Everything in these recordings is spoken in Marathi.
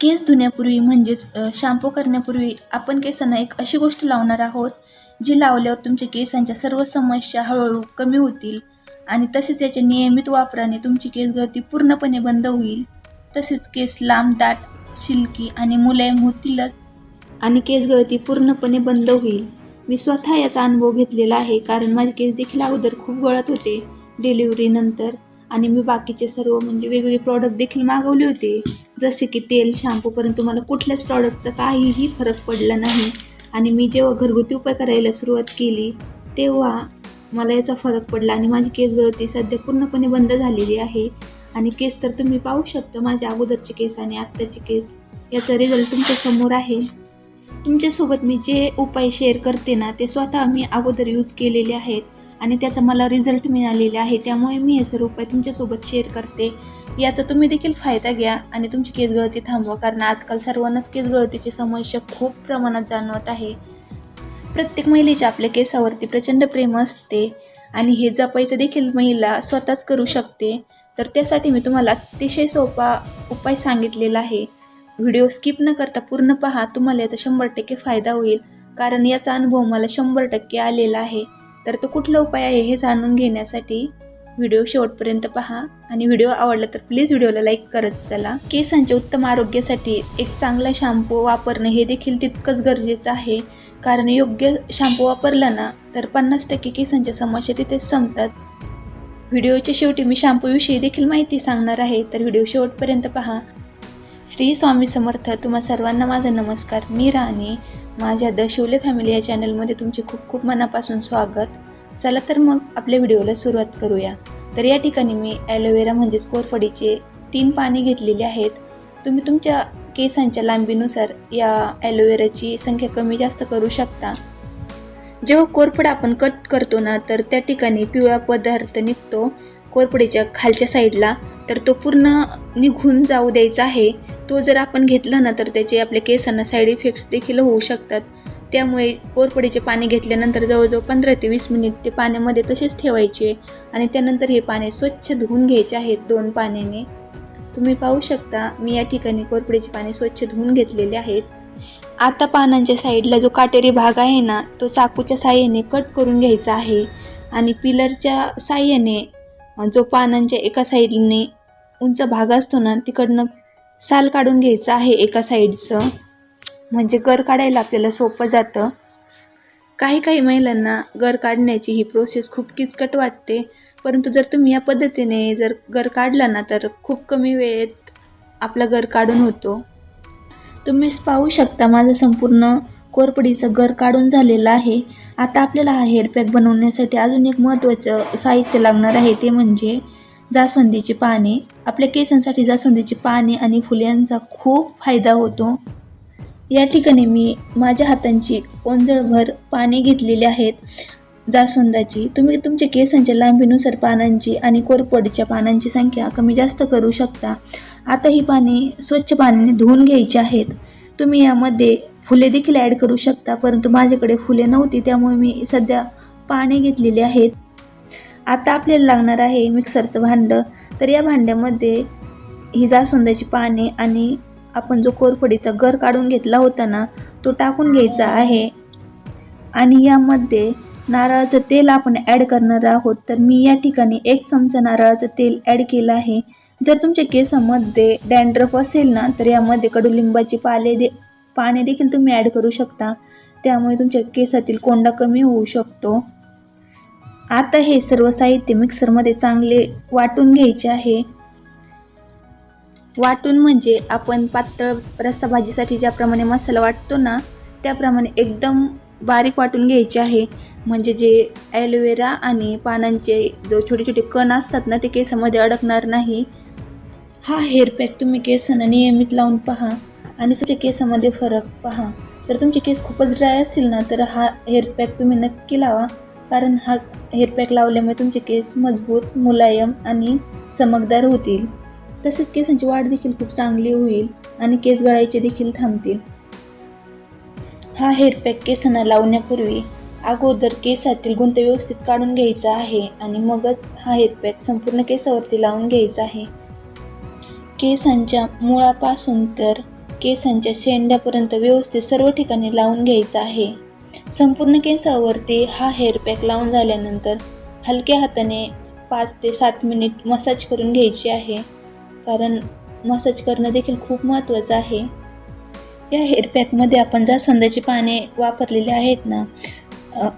केस धुण्यापूर्वी म्हणजेच शॅम्पू करण्यापूर्वी आपण केसांना एक अशी गोष्ट लावणार आहोत जी लावल्यावर तुमच्या केसांच्या सर्व समस्या हळूहळू कमी होतील आणि तसेच याच्या नियमित वापराने तुमची केस गळती पूर्णपणे बंद होईल. तसेच केस लांब दाट सिल्की आणि मुलायम होतीलच. आणि केस गळती पूर्णपणे बंद होईल. मी स्वतः याचा अनुभव घेतलेला आहे कारण माझे केस देखील अगोदर खूप गळत होते डिलिव्हरीनंतर आणि मी बाकीचे सर्व म्हणजे वेगवेगळे प्रॉडक्ट देखील मागवले होते. जसे की तेल शॅम्पू परंतु मला कुठल्याच प्रॉडक्टचा काहीही फरक पडला नाही. आणि मी जेव्हा घरगुती उपाय करायला सुरुवात केली तेव्हा मला याचा फरक पडला आणि माझी केस गळती सध्या पूर्णपणे बंद झालेली आहे. आणि केस तर तुम्ही पाहू शकता माझ्या अगोदरचे केस आणि आत्ताचे केस याचा रिझल्ट तुमच्यासमोर आहे. तुमच्यासोबत मी जे उपाय शेअर करते ना ते स्वतः मी अगोदर यूज केलेले आहेत. आणि त्याचा मला रिझल्ट मिळालेला आहे. त्यामुळे मी हे सर्व उपाय तुमच्यासोबत शेअर करते. याचा तुम्ही देखील फायदा घ्या आणि तुमची केस गळती थांबवा. कारण आजकाल सर्वांनाच केस गळतीची समस्या खूप प्रमाणात जाणवत आहे. प्रत्येक महिलेच्या आपल्या केसावरती प्रचंड प्रेम असते आणि हे जपायचं देखील महिला स्वतःच करू शकते. तर त्यासाठी मी तुम्हाला अतिशय सोपा उपाय सांगितलेला आहे. व्हिडिओ स्किप न करता पूर्ण पहा तुम्हाला याचा शंभर टक्के फायदा होईल. कारण याचा अनुभव मला शंभर टक्के आलेला आहे. तर तो कुठला उपाय आहे हे जाणून घेण्यासाठी व्हिडिओ शेवटपर्यंत पहा आणि व्हिडिओ आवडला तर प्लीज व्हिडिओला लाईक करत चला. केसांच्या उत्तम आरोग्यासाठी एक चांगला शॅम्पू वापरणं हे देखील तितकंच गरजेचं आहे. कारण योग्य शॅम्पू वापरला ना तर पन्नास टक्के केसांच्या समस्या तिथेच संपतात. व्हिडिओच्या शेवटी मी शॅम्पूविषयी देखील माहिती सांगणार आहे तर व्हिडिओ शेवटपर्यंत पहा. श्री स्वामी समर्थ तुम्हा सर्वांना माझा नमस्कार. मी राणी. माझ्या द शिवले फॅमिली या चॅनलमध्ये तुमचे खूप खूप मनापासून स्वागत. चला तर मग आपल्या व्हिडिओला सुरुवात करूया. तर या ठिकाणी मी ॲलोवेरा म्हणजेच कोरफडीचे तीन पाने घेतलेले आहेत. तुम्ही तुमच्या केसांच्या लांबीनुसार या ॲलोवेराची संख्या कमी जास्त करू शकता. जेव्हा कोरफड आपण कट करतो ना तर त्या ठिकाणी पिवळा पदार्थ निघतो कोरफडीच्या खालच्या साईडला. तर तो पूर्ण निघून जाऊ द्यायचा आहे. तो जर आपण घेतला ना तर त्याचे आपल्या केसांना साईड इफेक्ट्स देखील होऊ शकतात. त्यामुळे कोरफडीचे पाणी घेतल्यानंतर जवळजवळ पंधरा ते वीस मिनिट ते पाण्यामध्ये तसेच ठेवायचे आणि त्यानंतर हे पाणी स्वच्छ धुवून घ्यायचे आहेत दोन पाण्याने. तुम्ही पाहू शकता मी या ठिकाणी कोरफडीचे पाणी स्वच्छ धुवून घेतलेले आहेत. आता पानांच्या साईडला जो काटेरी भाग आहे ना तो चाकूच्या साह्याने कट करून घ्यायचा आहे आणि पिलरच्या साह्याने जो पानांच्या एका साईडने उंच भाग असतो ना तिकडनं साल काढून घ्यायचं आहे एका साईडचं. म्हणजे गर काढायला आपल्याला सोपं जातं. काही काही महिलांना गर काढण्याची ही प्रोसेस खूप किचकट वाटते. परंतु जर तुम्ही या पद्धतीने जर गर काढला ना तर खूप कमी वेळेत आपला गर काढून होतो. तुम्हीच पाहू शकता माझं संपूर्ण कोरपडीचं गर काढून झालेलं आहे. आता आपल्याला हा हेअरपॅक बनवण्यासाठी अजून एक महत्त्वाचं साहित्य लागणार आहे ते म्हणजे जास्वंदीची पाने. आपल्या केसांसाठी जास्वंदीची पाने आणि फुल्यांचा खूप फायदा होतो. या ठिकाणी मी माझ्या हातांची ओंजळभर पाने घेतलेली आहेत. जास्वंदाची. तुम्ही तुमच्या केसांच्या लांबीनुसार पानांची आणि कोरपडीच्या पानांची संख्या कमी जास्त करू शकता. आता ही पाने स्वच्छ पाण्याने धुवून घ्यायची आहेत. तुम्ही यामध्ये फुले देखील ॲड करू शकता परंतु माझ्याकडे फुले नव्हती त्यामुळे मी सध्या पाने घेतलेले आहेत. आता आपल्याला लागणार आहे मिक्सरचं भांडं. तर या भांड्यामध्ये ही जास्वंदाची पाने आणि आपण जो कोरफडीचा गर काढून घेतला होता ना तो टाकून घ्यायचा आहे. आणि यामध्ये नारळाचं तेल आपण ॲड करणार आहोत. तर मी या ठिकाणी एक चमचा नारळाचं तेल ॲड केलं आहे. जर तुमच्या केसामध्ये डॅन्ड्रफ असेल ना तर यामध्ये कडुलिंबाची पाले दे पाने देखील तुम्ही ॲड करू शकता. त्यामुळे तुमच्या केसातील कोंडा कमी होऊ शकतो. आता हे सर्व साहित्य मिक्सरमध्ये चांगले वाटून घ्यायचे आहे. वाटून म्हणजे आपण पातळ रस्सा भाजीसाठी ज्याप्रमाणे मसाला वाटतो ना त्याप्रमाणे एकदम बारीक वाटून घ्यायचे आहे. म्हणजे जे ॲलोवेरा आणि पानांचे जो छोटे छोटे कण असतात ना ते केसामध्ये अडकणार नाही. हा हेअर पॅक तुम्ही केसांना नियमित लावून पहा आणि तुमच्या केसामध्ये फरक पहा. तर तुमचे केस खूपच ड्राय असतील ना तर हा हेअर पॅक तुम्ही नक्की लावा. कारण हा हेअर पॅक लावल्यामुळे तुमचे केस मजबूत मुलायम आणि चमकदार होतील. तसेच केसांची वाढ देखील खूप चांगली होईल आणि केस गळायचे देखील थांबतील. हा हेअर पॅक केसांना लावण्यापूर्वी अगोदर केसातील गुंत व्यवस्थित काढून घ्यायचा आहे आणि मगच हा हेअर पॅक संपूर्ण केसावरती लावून घ्यायचा आहे. केसांच्या मुळापासून तर केसांच्या शेंड्यापर्यंत व्यवस्थित सर्व ठिकाणी लावून घ्यायचा आहे. संपूर्ण केसावरती हा हेअर पॅक लावून झाल्यानंतर हलक्या हाताने पाच ते सात मिनिट मसाज करून घ्यायची आहे. कारण मसाज करणं देखील खूप महत्त्वाचं आहे. या हेअर पॅकमध्ये आपण जास्वंदाची पाने वापरलेली आहेत ना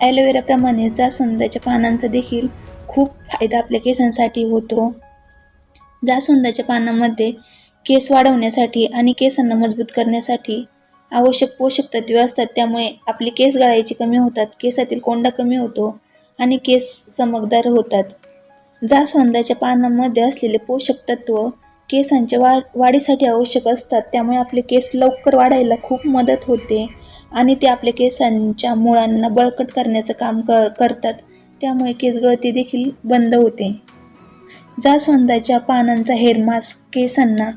ॲलोवेराप्रमाणे जास्वंदाच्या पानांचा देखील खूप फायदा आपल्या केसांसाठी होतो. जास्वंदाच्या पानामध्ये केस वाढवण्यासाठी आणि केसांना मजबूत करण्यासाठी आवश्यक पोषक तत्वे असतात त्यामुळे आपली केस गळायची कमी होतात केसातील कोंडा कमी होतो आणि केस चमकदार होतात. जास्वंदाच्या पानांमध्ये असलेले पोषक तत्व केसांच्या वा वाढीसाठी आवश्यक असतात. त्यामुळे आपले केस लवकर वाढायला खूप मदत होते आणि ते आपल्या केसांच्या मुळांना बळकट करण्याचं काम कर करतात. त्यामुळे केस गळती देखील बंद होते. जास्वंदाच्या पानांचा हेअर मास्क केसांना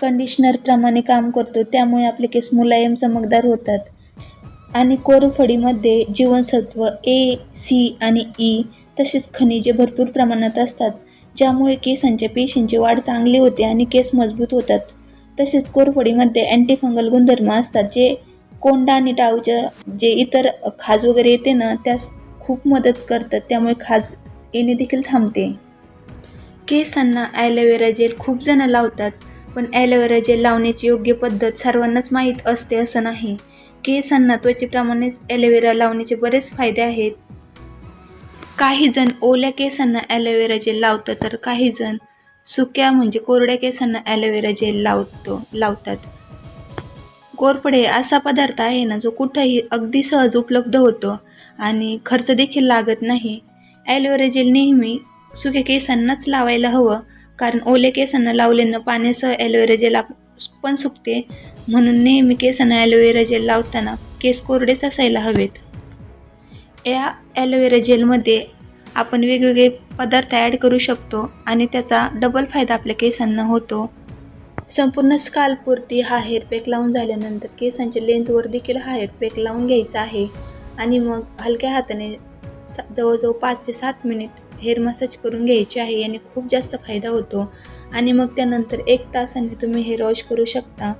कंडिशनरप्रमाणे काम करतो. त्यामुळे आपले केस मुलायम चमकदार होतात. आणि कोरफडीमध्ये जीवनसत्व ए सी आणि ई तसेच खनिजे भरपूर प्रमाणात असतात. ज्यामुळे केसांच्या पेशींची वाढ चांगली होते आणि केस मजबूत होतात. तसेच कोरफडीमध्ये अँटीफंगल गुणधर्म असतात जे कोंडा आणि टाळूच्या जे इतर खाज वगैरे येते ना त्यास खूप मदत करतात त्यामुळे खाज येणे देखील थांबते. केसांना ॲलोवेरा जेल खूप जण लावतात पण ॲलोवेरा जेल लावण्याची योग्य पद्धत सर्वांनाच माहीत असते असं नाही. केसांना त्वचेप्रमाणेच ॲलोवेरा लावण्याचे बरेच फायदे आहेत. काही जण ओल्या केसांना ॲलोवेरा जेल लावतात तर काही जण सुक्या म्हणजे कोरड्या केसांना ॲलोवेरा जेल लावतो लावतात. कोरपडे हे असा पदार्थ आहे ना जो कुठंही अगदी सहज उपलब्ध होतो आणि खर्च देखील लागत नाही. ॲलोवेरा जेल नेहमी सुक्या केसांनाच लावायला हवं कारण ओल्या केसांना लावल्यानं पाण्यासह ॲलोवेरा जेल पण सुकते. म्हणून नेहमी केसांना ॲलोवेरा जेल लावताना केस कोरडेच असायला हवेत. या ॲलोवेरा जेलमध्ये आपण वेगवेगळे पदार्थ ॲड करू शकतो आणि त्याचा डबल फायदा आपल्या केसांना होतो. संपूर्ण स्कालपुरती हा हेअर पॅक लावून झाल्यानंतर केसांच्या लेंथवर देखील हा हेअरपॅक लावून घ्यायचा आहे. आणि मग हलक्या हाताने सा जवळजवळ पाच ते सात मिनिट हेअर मसाज करून घ्यायचे आहे. याने खूप जास्त फायदा होतो. आणि मग त्यानंतर एक तासाने तुम्ही हेअर वॉश करू शकता.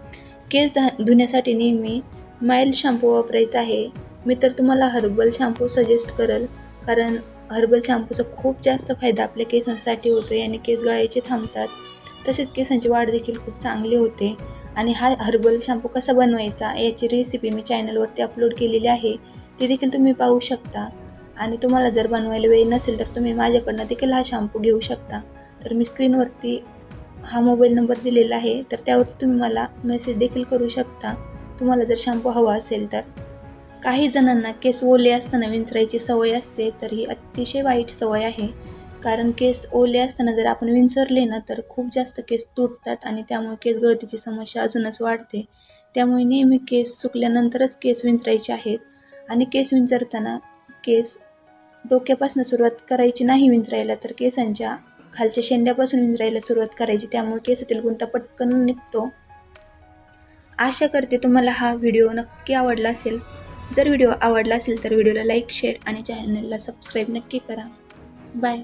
केस धा धुण्यासाठी नेहमी माइल्ड शॅम्पू वापरायचा आहे. मी तर तुम्हाला हर्बल शॅम्पू सजेस्ट करेल. कारण हर्बल शॅम्पूचा खूप जास्त फायदा आपल्या केसांसाठी होतो याने केस गळायचे थांबतात. तसेच केसांची वाढ देखील खूप चांगली होते. आणि हा हर्बल शॅम्पू कसा बनवायचा याची रेसिपी मी चॅनलवरती अपलोड केलेली आहे. ती देखील तुम्ही पाहू शकता. आणि तुम्हाला जर बनवायला वेळ नसेल तर तुम्ही माझ्याकडनं देखील हा शॅम्पू घेऊ शकता. तर मी स्क्रीनवरती हा मोबाईल नंबर दिलेला आहे. तर त्यावरती तुम्ही मला मेसेज देखील करू शकता. तुम्हाला जर शॅम्पू हवा असेल तर. काही जणांना केस ओले असताना विंचरायची सवय असते तर ही अतिशय वाईट सवय आहे. कारण केस ओले असताना जर आपण विंचरले ना तर खूप जास्त केस तुटतात आणि त्यामुळे केस गळतीची समस्या अजूनच वाढते. त्यामुळे नेहमी केस सुकल्यानंतरच केस विंचरायचे आहेत. आणि केस विंचरताना केस डोक्यापासून सुरुवात करायची नाही विंचरायला तर केसांच्या खालच्या शेंड्यापासून विंचरायला सुरुवात करायची. त्यामुळे केसातील गुंता पटकन निघतो. आशा करते तुम्हाला हा व्हिडिओ नक्की आवडला असेल. जर व्हिडिओ आवडला असेल तर व्हिडिओला लाईक शेअर आणि चॅनलला सबस्क्राईब नक्की करा. बाय.